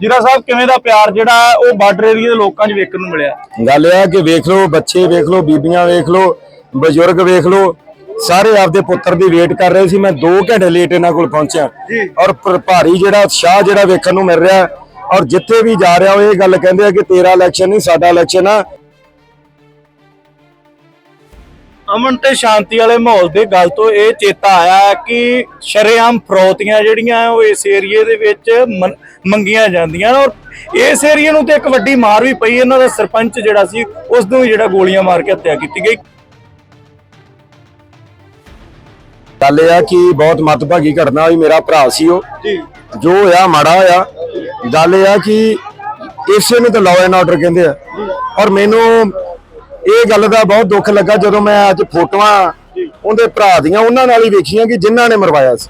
ਜੀਰਾ ਸਾਹਿਬ ਕਿਵੇਂ ਦਾ ਪਿਆਰ ਜਿਹੜਾ ਉਹ ਬਾਰਡਰ ਏਰੀਆ ਦੇ ਲੋਕਾਂ 'ਚ ਵੇਖਣ ਨੂੰ ਮਿਲਿਆ? ਗੱਲ ਇਹ ਆ ਕਿ ਵੇਖ ਲਓ ਬੱਚੇ ਵੇਖ ਲਓ ਬੀਬੀਆਂ ਵੇਖ ਲਓ ਬਜ਼ੁਰਗ ਵੇਖ ਲਓ ਸਾਰੇ ਆਪਦੇ ਪੁੱਤਰ ਦੀ ਵੇਟ ਕਰ ਰਹੇ ਸੀ। ਮੈਂ 2 ਘੰਟੇ ਲੇਟ ਇਹਨਾਂ ਕੋਲ ਪਹੁੰਚਿਆ। ਔਰ ਭਾਰੀ ਜਿਹੜਾ ਉਤਸ਼ਾਹ ਜਿਹੜਾ ਵੇਖਣ ਨੂੰ ਮਿਲ ਰਿਹਾ ਔਰ ਜਿੱਥੇ ਵੀ ਜਾ ਰਿਹਾ ਉਹ ਇਹ ਗੱਲ ਕਹਿੰਦੇ ਆ ਕਿ ਤੇਰਾ ਇਲੈਕਸ਼ਨ ਨਹੀਂ ਸਾਡਾ ਇਲੈਕਸ਼ਨ ਆ। ਅਮਨ ਤੇ ਸ਼ਾਂਤੀ ਵਾਲੇ ਮਾਹੌਲ ਦੇ ਗੱਲ ਤੋਂ ਇਹ ਚੇਤਾ ਆਇਆ ਕਿ ਸ਼ਰੇਆਮ ਫਰੌਤੀਆਂ ਜਿਹੜੀਆਂ ਉਹ ਇਸ ਏਰੀਏ ਦੇ ਵਿੱਚ ਮੰਗੀਆਂ ਜਾਂਦੀਆਂ ਔਰ ਇਸ ਏਰੀਏ ਨੂੰ ਤੇ ਇੱਕ ਵੱਡੀ ਮਾਰ ਵੀ ਪਈ ਇਹਨਾਂ ਦਾ ਸਰਪੰਚ ਜਿਹੜਾ ਸੀ ਉਸ ਨੂੰ ਜਿਹੜਾ ਗੋਲੀਆਂ ਮਾਰ ਕੇ ਹੱਤਿਆ ਕੀਤੀ ਗਈ। ਗੱਲ ਇਹ ਆ ਕਿ ਬਹੁਤ ਮਤਭਾਗੀ ਘਟਨਾ ਹੋਈ ਮੇਰਾ ਭਰਾ ਸੀ ਉਹ। ਜੀ। ਜੋ ਹੋਇਆ ਮਾੜਾ ਹੋਇਆ। ਗੱਲ ਇਹ ਆ ਕਿ ਇਸੇ ਨੂੰ ਤਾਂ ਲਾਅ ਐਂਡ ਆਰਡਰ ਕਹਿੰਦੇ ਆ। ਔਰ ਮੈਨੂੰ ਇਹ ਗੱਲ ਦਾ ਬਹੁਤ ਦੁੱਖ ਲੱਗਾ ਜਦੋਂ ਮੈਂ ਅੱਜ ਫੋਟੋਆਂ ਉਹਦੇ ਭਰਾ ਦੀਆਂ ਉਹਨਾਂ ਨਾਲ ਹੀ ਵੇਖੀਆਂ ਕਿ ਜਿਨ੍ਹਾਂ ਨੇ ਮਰਵਾਇਆ ਸੀ।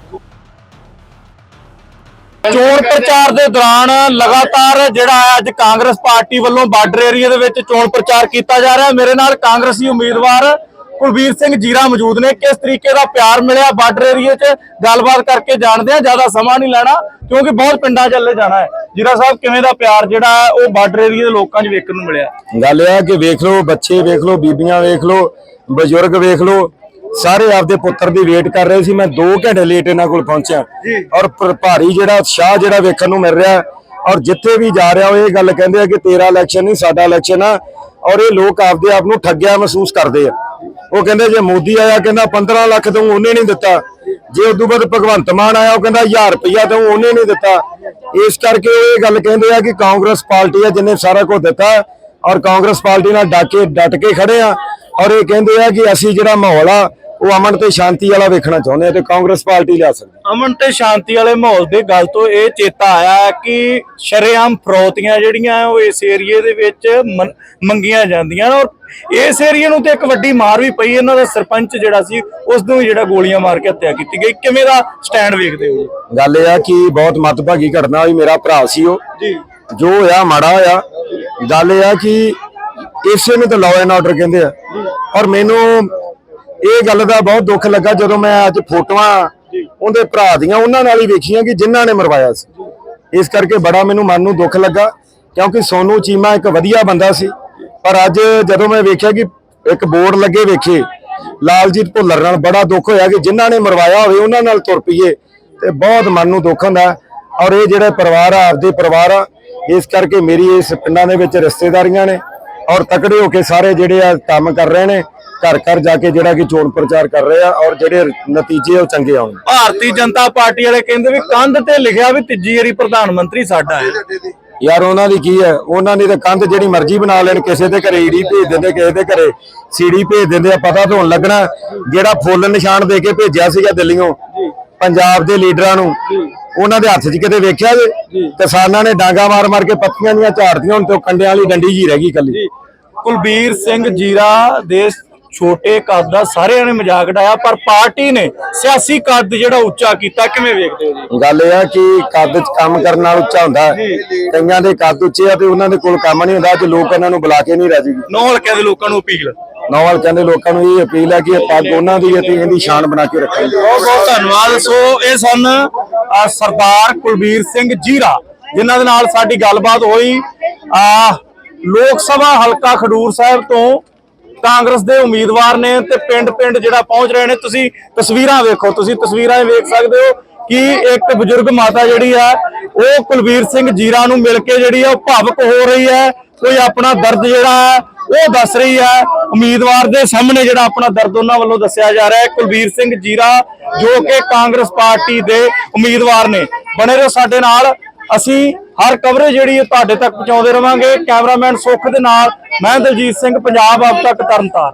ਚੋਣ ਪ੍ਰਚਾਰ ਦੇ ਦੌਰਾਨ ਲਗਾਤਾਰ ਜਿਹੜਾ ਅੱਜ ਕਾਂਗਰਸ ਪਾਰਟੀ ਵੱਲੋਂ ਬਾਰਡਰ ਏਰੀਆ ਦੇ ਵਿੱਚ ਚੋਣ ਪ੍ਰਚਾਰ ਕੀਤਾ ਜਾ ਰਿਹਾ। ਮੇਰੇ ਨਾਲ ਕਾਂਗਰਸੀ ਉਮੀਦਵਾਰ ਕੁਲਬੀਰ ਸਿੰਘ ਜੀਰਾ ਮੌਜੂਦ ਨੇ। ਕਿਸ ਤਰੀਕੇ ਦਾ ਪਿਆਰ ਮਿਲਿਆ ਬਾਰਡਰ ਏਰੀਆ 'ਚ? ਗੱਲਬਾਤ ਕਰਕੇ ਜਾਣਦੇ ਆ ਜ਼ਿਆਦਾ ਸਮਾਂ ਨਹੀਂ ਲੈਣਾ ਕਿਉਂਕਿ ਬਹੁਤ ਪਿੰਡਾਂ ਚੱਲੇ ਜਾਣਾ ਹੈ। ਜੀਰਾ ਸਾਹਿਬ ਕਿਵੇਂ ਦਾ ਪਿਆਰ ਜਿਹੜਾ ਉਹ ਬਾਰਡਰ ਏਰੀਆ ਦੇ ਲੋਕਾਂ 'ਚ ਵੇਖਣ ਨੂੰ ਮਿਲਿਆ? ਗੱਲ ਇਹ ਆ ਕਿ ਵੇਖ ਲਓ ਬੱਚੇ ਵੇਖ ਲਓ ਬੀਬੀਆਂ ਵੇਖ ਲਓ ਬਜ਼ੁਰਗ ਵੇਖ ਲਓ ਸਾਰੇ ਆਪਦੇ ਪੁੱਤਰ ਦੀ ਵੇਟ ਕਰ ਰਹੇ ਸੀ। ਮੈਂ 2 ਘੰਟੇ ਲੇਟ ਇਹਨਾਂ ਕੋਲ ਪਹੁੰਚਿਆ। ਔਰ ਭਾਰੀ ਜਿਹੜਾ ਉਤਸ਼ਾਹ ਜਿਹੜਾ ਵੇਖਣ ਨੂੰ ਮਿਲ ਰਿਹਾ। ਔਰ ਜਿੱਥੇ ਵੀ ਜਾ ਰਿਹਾ ਉਹ ਇਹ ਗੱਲ ਕਹਿੰਦੇ ਆ ਕਿ ਤੇਰਾ ਇਲੈਕਸ਼ਨ ਨਹੀਂ ਸਾਡਾ ਇਲੈਕਸ਼ਨ ਆ। ਔਰ ਇਹ ਲੋਕ ਆਪਦੇ ਆਪ ਨੂੰ ਠੱਗਿਆ ਮਹਿਸੂਸ ਕਰਦੇ ਆ। ਉਹ ਕਹਿੰਦੇ ਜੇ ਮੋਦੀ ਆਇਆ, ਕਹਿੰਦਾ 15 ਲੱਖ ਤੂੰ ਉਹਨੇ ਨਹੀਂ ਦਿੱਤਾ। ਜੇ ਉਦੋਂ ਬਾਅਦ ਭਗਵੰਤ ਮਾਨ ਆਇਆ, ਉਹ ਕਹਿੰਦਾ 1000 ਰੁਪਇਆ ਤੂੰ ਉਹਨੇ ਨਹੀਂ ਦਿੱਤਾ। ਇਸ ਕਰਕੇ ਉਹ ਇਹ ਗੱਲ ਕਹਿੰਦੇ ਆ ਕਿ ਕਾਂਗਰਸ ਪਾਰਟੀ ਆ ਜਿਹਨੇ ਸਾਰਾ ਕੁਝ ਦਿੱਤਾ ਔਰ ਕਾਂਗਰਸ ਪਾਰਟੀ ਨਾਲ ਡਾਕੇ ਡਟ ਕੇ ਖੜੇ ਆ। ਔਰ ਇਹ ਕਹਿੰਦੇ ਆ ਕਿ ਅਸੀਂ ਜਿਹੜਾ ਮਾਹੌਲ ਆ ਉਹ ਅਮਨ ਤੇ ਸ਼ਾਂਤੀ ਵਾਲਾ ਵੇਖਣਾ ਚਾਹੁੰਦੇ ਆ ਤੇ ਕਾਂਗਰਸ ਪਾਰਟੀ ਲਿਆ ਸਕਦੀ ਅਮਨ ਤੇ ਸ਼ਾਂਤੀ ਵਾਲੇ ਮਾਹੌਲ ਦੇ ਗੱਲ ਤੋਂ ਇਹ ਚੇਤਾ ਆਇਆ ਕਿ ਸ਼ਰੇਆਮ ਫਰੌਤੀਆਂ ਜਿਹੜੀਆਂ ਉਹ ਇਸ ਏਰੀਏ ਦੇ ਵਿੱਚ ਮੰਗੀਆਂ ਜਾਂਦੀਆਂ ਔਰ ਇਸ ਏਰੀਏ ਨੂੰ ਤੇ ਇੱਕ ਵੱਡੀ ਮਾਰ ਵੀ ਪਈ ਇਹਨਾਂ ਦਾ ਸਰਪੰਚ ਜਿਹੜਾ ਸੀ ਉਸ ਨੂੰ ਵੀ ਜਿਹੜਾ ਗੋਲੀਆਂ ਮਾਰ ਕੇ ਹੱਤਿਆ ਕੀਤੀ ਗਈ। ਕਿਵੇਂ ਦਾ ਸਟੈਂਡ ਵੇਖਦੇ ਹੋ? ਗੱਲ ਇਹ ਆ ਕਿ ਬਹੁਤ ਮਤਭਾਗੀ ਘਟਨਾ ਹੋਈ ਮੇਰਾ ਭਰਾ ਸੀ ਉਹ। ਜੀ। ਜੋ ਹੋਇਆ ਮਾੜਾ ਹੋਇਆ। ਗੱਲ ਇਹ ਆ ਕਿ ਇਸੇ ਨੂੰ ਤਾਂ ਲਾਅ ਐਂਡ ਆਰਡਰ ਕਹਿੰਦੇ ਆ। ਔਰ ਮੈਨੂੰ ਇਹ ਗੱਲ ਦਾ ਬਹੁਤ ਦੁੱਖ ਲੱਗਾ ਜਦੋਂ ਮੈਂ ਅੱਜ ਫੋਟੋਆਂ ਉਹਦੇ ਭਰਾ ਦੀਆਂ ਉਹਨਾਂ ਨਾਲ ਹੀ ਵੇਖੀਆਂ ਕਿ ਜਿਨ੍ਹਾਂ ਨੇ ਮਰਵਾਇਆ ਸੀ। ਇਸ ਕਰਕੇ ਬੜਾ ਮੈਨੂੰ ਮਨ ਨੂੰ ਦੁੱਖ ਲੱਗਾ ਕਿਉਂਕਿ ਸੋਨੂ ਚੀਮਾ ਇੱਕ ਵਧੀਆ ਬੰਦਾ ਸੀ। ਪਰ ਅੱਜ ਜਦੋਂ ਮੈਂ ਵੇਖਿਆ ਕਿ ਇੱਕ ਬੋਰਡ ਲੱਗੇ ਵੇਖੇ ਲਾਲਜੀਤ ਭੁੱਲਰ ਨਾਲ ਬੜਾ ਦੁੱਖ ਹੋਇਆ ਕਿ ਜਿਨ੍ਹਾਂ ਨੇ ਮਰਵਾਇਆ ਹੋਵੇ ਉਹਨਾਂ ਨਾਲ ਤੁਰ ਪਈਏ। ਤੇ ਬਹੁਤ ਮਨ ਨੂੰ ਦੁੱਖ ਹੁੰਦਾ ਔਰ ਇਹ ਜਿਹੜੇ ਪਰਿਵਾਰ ਆ ਆਪਦੇ ਪਰਿਵਾਰ ਆ ਇਸ ਕਰਕੇ ਮੇਰੀ ਇਸ ਪਿੰਡਾਂ ਦੇ ਵਿੱਚ ਰਿਸ਼ਤੇਦਾਰੀਆਂ ਨੇ ਔਰ ਤਕੜੇ ਹੋ ਕੇ ਸਾਰੇ ਜਿਹੜੇ ਆ ਕੰਮ ਕਰ ਰਹੇ ਨੇ। ਘਰ ਘਰ ਜਾ ਕੇ ਜਿਹੜਾ ਕਿ ਚੋਣ ਪ੍ਰਚਾਰ ਕਰ ਰਹੇ ਆ ਔਰ ਜਿਹੜੇ ਨਤੀਜੇ ਉਹ ਚੰਗੇ ਆਉਣ ਭਾਰਤੀ ਜਨਤਾ ਪਾਰਟੀ ਵਾਲੇ ਕਹਿੰਦੇ ਵੀ ਕੰਧ ਤੇ ਲਿਖਿਆ ਵੀ ਤੀਜੀ ਵਾਰੀ ਪ੍ਰਧਾਨ ਮੰਤਰੀ ਸਾਡਾ ਹੈ। ਯਾਰ ਉਹਨਾਂ ਦੀ ਕੀ ਹੈ? ਉਹਨਾਂ ਦੀ ਤਾਂ ਕੰਧ ਜਿਹੜੀ ਮਰਜ਼ੀ ਬਣਾ ਲੈਣ ਕਿਸੇ ਦੇ ਘਰੇ ਈੜੀ ਭੇਜ ਦਿੰਦੇ ਕਿਸੇ ਦੇ ਘਰੇ ਸੀੜੀ ਭੇਜ ਦਿੰਦੇ ਆ ਪਤਾ ਤਾਂ ਹੁਣ ਲੱਗਣਾ ਜਿਹੜਾ ਫੁੱਲ ਨਿਸ਼ਾਨ ਦੇ ਕੇ ਭੇਜਿਆ ਸੀਗਾ ਦਿੱਲੀੋਂ ਪੰਜਾਬ ਦੇ ਲੀਡਰਾਂ ਨੂੰ। ਉਹਨਾਂ ਦੇ ਹੱਥ 'ਚ ਕਿਤੇ ਵੇਖਿਆ ਜੇ? ਕਿਸਾਨਾਂ ਨੇ ਡਾਂਗਾ ਮਾਰ ਮਾਰ ਕੇ ਪੱਤੀਆਂ ਦੀਆਂ ਝਾੜਦੀਆਂ ਹੁਣ ਤੇ ਉਹ ਕੰਡਿਆਂ ਵਾਲੀ ਡੰਡੀ ਜੀ ਰਹਿ ਗਈ ਕੱਲੀ ਕੁਲਬੀਰ ਸਿੰਘ ਜੀਰਾ ਦੇ ਛੋਟੇ ਕੱਦ ਦਾ ਸਾਰਿਆਂ ਨੇ ਮਜ਼ਾਕ ਉਡਾਇਆ ਪਰ ਪਾਰਟੀ ਨੇ ਸਿਆਸੀ ਕੱਦ ਜਿਹੜਾ ਉੱਚਾ ਕੀਤਾ ਕਿਵੇਂ ਵੇਖਦੇ ਹੋ ਜੀ? ਗੱਲ ਇਹ ਆ ਕਿ ਕੱਦ 'ਚ ਕੰਮ ਕਰਨ ਨਾਲ ਉੱਚਾ ਹੁੰਦਾ। ਕਈਆਂ ਦੇ ਕੱਦ ਉੱਚੇ ਆ ਤੇ ਉਹਨਾਂ ਦੇ ਕੋਲ ਕੰਮ ਨਹੀਂ ਹੁੰਦਾ ਅੱਜ ਲੋਕ ਉਹਨਾਂ ਨੂੰ ਬੁਲਾ ਕੇ ਨਹੀਂ ਰਾਜੀ। ਨੌ ਹਲਕਿਆਂ ਦੇ ਲੋਕਾਂ ਨੂੰ ਅਪੀਲ। ਨੌਵਾਲ ਕਹਿੰਦੇ ਲੋਕਾਂ ਨੂੰ ਇਹ ਅਪੀਲ ਹੈ ਕਿ ਇਹ ਪੱਗ ਉਹਨਾਂ ਦੀ ਤੇ ਇਹਦੀ ਸ਼ਾਨ ਬਣਾ ਕੇ ਰੱਖਣ। ਬਹੁਤ ਬਹੁਤ ਧੰਨਵਾਦ। ਸੋ ਇਹ ਸਨ ਸਰਦਾਰ ਕੁਲਬੀਰ ਸਿੰਘ ਜੀਰਾ ਜਿਨ੍ਹਾਂ ਦੇ ਨਾਲ ਸਾਡੀ ਗੱਲਬਾਤ ਹੋਈ। ਆ ਲੋਕ ਸਭਾ ਹਲਕਾ ਖਡੂਰ ਸਾਹਿਬ ਤੋਂ ਕਾਂਗਰਸ ਦੇ ਉਮੀਦਵਾਰ ਨੇ ਤੇ ਪਿੰਡ ਪਿੰਡ ਜਿਹੜਾ ਪਹੁੰਚ ਰਹੇ ਨੇ। ਤੁਸੀਂ ਤਸਵੀਰਾਂ ਵੇਖੋ, ਤੁਸੀਂ ਤਸਵੀਰਾਂ 'ਚ ਵੇਖ ਸਕਦੇ ਹੋ ਕਿ ਇੱਕ ਬਜ਼ੁਰਗ ਮਾਤਾ ਜਿਹੜੀ ਆ, ਉਹ ਕੁਲਬੀਰ ਸਿੰਘ ਜੀਰਾ ਨੂੰ ਮਿਲ ਕੇ ਜਿਹੜੀ ਆ, ਉਹ ਭਾਵਕ ਹੋ ਰਹੀ ਹੈ। ਕੋਈ ਆਪਣਾ ਦਰਦ ਜਿਹੜਾ ਹੈ ਉਹ ਦੱਸ ਰਹੀ ਹੈ ਉਮੀਦਵਾਰ ਦੇ ਸਾਹਮਣੇ ਜਿਹੜਾ ਆਪਣਾ ਦਰਦ ਉਹਨਾਂ ਵੱਲੋਂ ਦੱਸਿਆ ਜਾ ਰਿਹਾ ਹੈ। ਕੁਲਬੀਰ ਸਿੰਘ ਜੀਰਾ ਜੋ ਕਿ ਕਾਂਗਰਸ ਪਾਰਟੀ ਦੇ ਉਮੀਦਵਾਰ ਨੇ। ਬਣੇ ਰਹੋ ਸਾਡੇ ਨਾਲ। ਅਸੀਂ ਹਰ ਕਵਰੇਜ ਜਿਹੜੀ ਹੈ ਤੁਹਾਡੇ ਤੱਕ ਪਹੁੰਚਾਉਂਦੇ ਰਵਾਂਗੇ। ਕੈਮਰਾਮੈਨ ਸੁੱਖ ਦੇ ਨਾਲ, ਮੈਂ ਦਲਜੀਤ ਸਿੰਘ, ਪੰਜਾਬ ਆਪ ਤੱਕ ਤਰਨਤਾਰਨ।